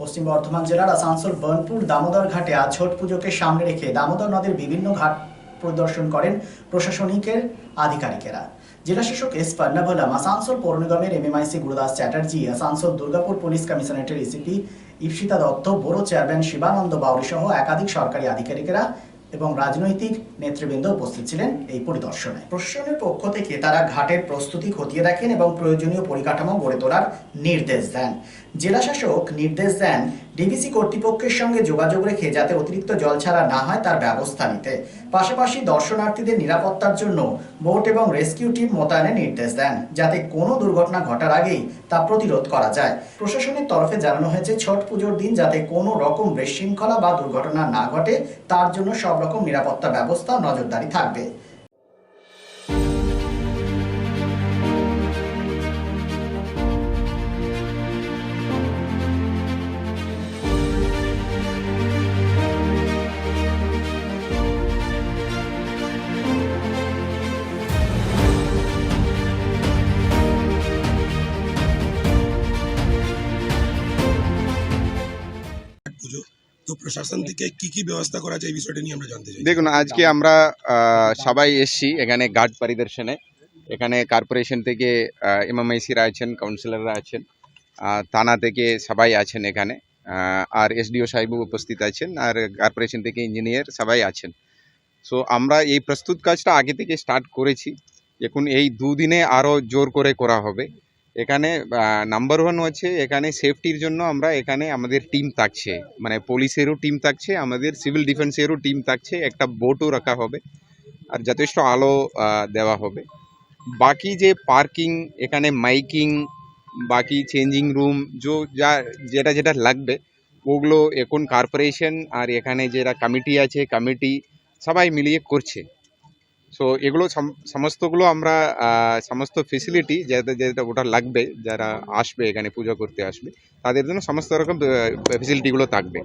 পশ্চিম বর্ধমান জেলার আসানসোল বনপুর দামোদর ঘাটে আজ ছট পুজোকে সামনে রেখে দামোদর নদীর বিভিন্ন ঘাট পরিদর্শন করেন প্রশাসনিকের আধিকারিকেরা। জেলাশাসক এস পান্নাভোলাম, আসানসোল পৌর নিগমের এমএমআইসি গুরুদাস চ্যাটার্জি, আসানসোল দুর্গাপুর পুলিশ কমিশনারেটের এসিপি ইপসিতা দত্ত বড় চেয়ারম্যান শিবানন্দ বাউরি সহ একাধিক সরকারি আধিকারিকেরা এবং রাজনৈতিক নেতৃবৃন্দ উপস্থিত ছিলেন এই পরিদর্শনে। প্রশাসনের পক্ষ থেকে তারা ঘাটের প্রস্তুতি খতিয়ে দেখেন এবং প্রয়োজনীয় পরিকাঠামো গড়ে তোলার নির্দেশ দেন। জেলাশাসক নির্দেশ দেন ডিবিসি কর্তৃপক্ষের সঙ্গে যোগাযোগ রেখে যাতে অতিরিক্ত জল ছাড়া না হয় তার ব্যবস্থা নিতে। পাশাপাশি দর্শনার্থীদের নিরাপত্তার জন্য বোট এবং রেস্কিউ টিম মোতায়েনের নির্দেশ দেন, যাতে কোনো দুর্ঘটনা ঘটার আগেই তা প্রতিরোধ করা যায়। প্রশাসনের তরফে জানানো হয়েছে, ছট পুজোর দিন যাতে কোনো রকম বিশৃঙ্খলা বা দুর্ঘটনা না ঘটে, তার জন্য সব রকম নিরাপত্তা ব্যবস্থা নজরদারি থাকবে। তো প্রশাসন থেকে কি কি ব্যবস্থা করা যায় এই বিষয়টা নিয়ে আমরা জানতে চাই। দেখুন, আজকে আমরা সবাই এসছি এখানে গার্ড পরিদর্শনে। এখানে কর্পোরেশন থেকে এমএমআইসিরা আছেন, কাউন্সিলররা আছেন থানা থেকে সবাই আছেন এখানে। আর এসডিও সাহেবও উপস্থিত আছেন, আর কর্পোরেশন থেকে ইঞ্জিনিয়ার সবাই আছেন। সো আমরা এই প্রস্তুত কাজটা আগে থেকে স্টার্ট করেছি। এখন এই দুদিনে আরও জোর করে করা হবে। এখানে নাম্বার ওয়ান হচ্ছে এখানে সেফটির জন্য আমরা এখানে আমাদের টিম থাকছে। মানে পুলিশেরও টিম থাকছে, আমাদের সিভিল ডিফেন্সেরও টিম থাকছে, একটা বোটও রাখা হবে আর যথেষ্ট আলো দেওয়া হবে। বাকি যে পার্কিং এখানে মাইকিং বাকি চেঞ্জিং রুম যো, যা, যেটা যেটা লাগবে, ওগুলো এখন কর্পোরেশন আর এখানে যেটা কমিটি আছে কমিটি সবাই মিলিয়ে করছে। সো এগুলো সম- সমস্তগুলো আমরা সমস্ত ফেসিলিটি যেটা যেটা ওটা লাগবে যারা আসবে এখানে পুজো করতে আসবে তাদের জন্য সমস্ত রকম ফেসিলিটিগুলো থাকবে।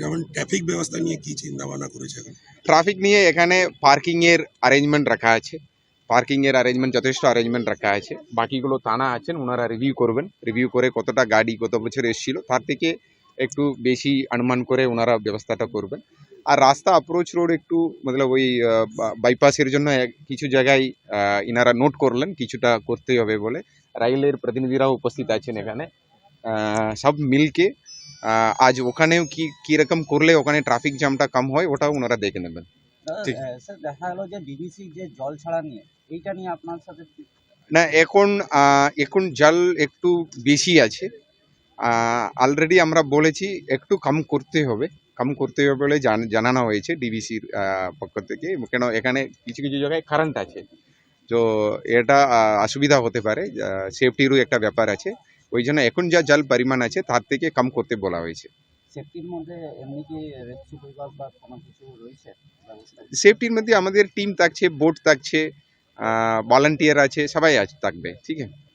যেমন ট্রাফিক ব্যবস্থা নিয়ে কি চিন্তা ভাবনা করেছে ট্রাফিক নিয়ে এখানে পার্কিংয়ের অ্যারেঞ্জমেন্ট রাখা আছে। পার্কিংয়ের অ্যারেঞ্জমেন্ট যথেষ্ট অ্যারেঞ্জমেন্ট রাখা আছে। বাকিগুলো থানা আছেন ওনারা রিভিউ করবেন। রিভিউ করে কতটা গাড়ি কত বছর এসেছিল তার থেকে একটু বেশি অনুমান করে ওনারা ব্যবস্থাটা করবেন। আর রাস্তা অ্যাপ্রোচ রোড একটু মতলব ওই বাইপাসের জন্য কিছু জায়গায় ইনারা নোট করলেন কিছুটা করতেই হবে বলে। রাইলের প্রতিনিধিরাও উপস্থিত আছেন এখানে। সব মিলকে আজ ওখানেও কি কীরকম করলে ওখানে ট্রাফিক জ্যামটা কম হয় ওটাও ওনারা দেখে নেবেন। স্যার দেখা গেলো যে ডিবিসি যে জল ছাড়া নিয়ে এইটা নিয়ে আপনার সাথে না এখন এখন জল একটু বেশি আছে। অলরেডি আমরা বলেছি একটু কম করতে হবে। কম করতে হবে বলে জান- জানানো হয়েছে ডিবিসির পক্ষ থেকে। কেন এখানে কিছু কিছু জায়গায় কারেন্ট আছে। তো এটা অসুবিধা হতে পারে সেফটিরও একটা ব্যাপার আছে। ওই জন্য এখন যা জল পরিমাণ আছে তার থেকে কম করতে বলা হয়েছে। সেফটির মধ্যে এমনি কি রেস্কিউ বিভাগ বা কোনো কিছু রয়েছে? সেফটির মধ্যে আমাদের টিম থাকছে বোট থাকছে ভলান্টিয়ার আছে সবাই আছে থাকবে ঠিক আছে?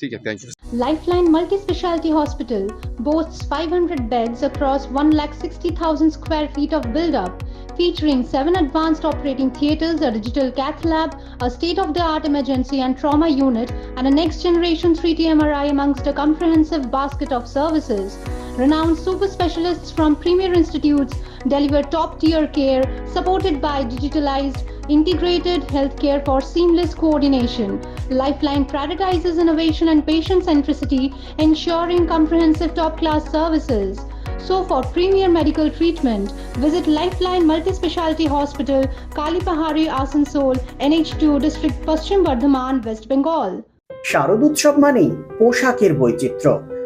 ठीक है thank you lifeline multi speciality hospital boasts 500 beds across 1,60,000 square feet of build-up, featuring seven advanced operating theatres, a digital cath lab, a state-of-the-art emergency and trauma unit, and a next-generation 3D MRI amongst a comprehensive basket of services. Renowned super specialists from premier institutes deliver top-tier care supported by digitalized integrated healthcare for seamless coordination. Lifeline prioritizes innovation and patient centricity, ensuring comprehensive top class services. So, for premier medical treatment, visit Lifeline Multi Specialty Hospital, Kalipahari, Asansol, NH2 District, Paschim Bardhaman, West Bengal. শারদোৎসব মানেই পোশাকের বৈচিত্র্য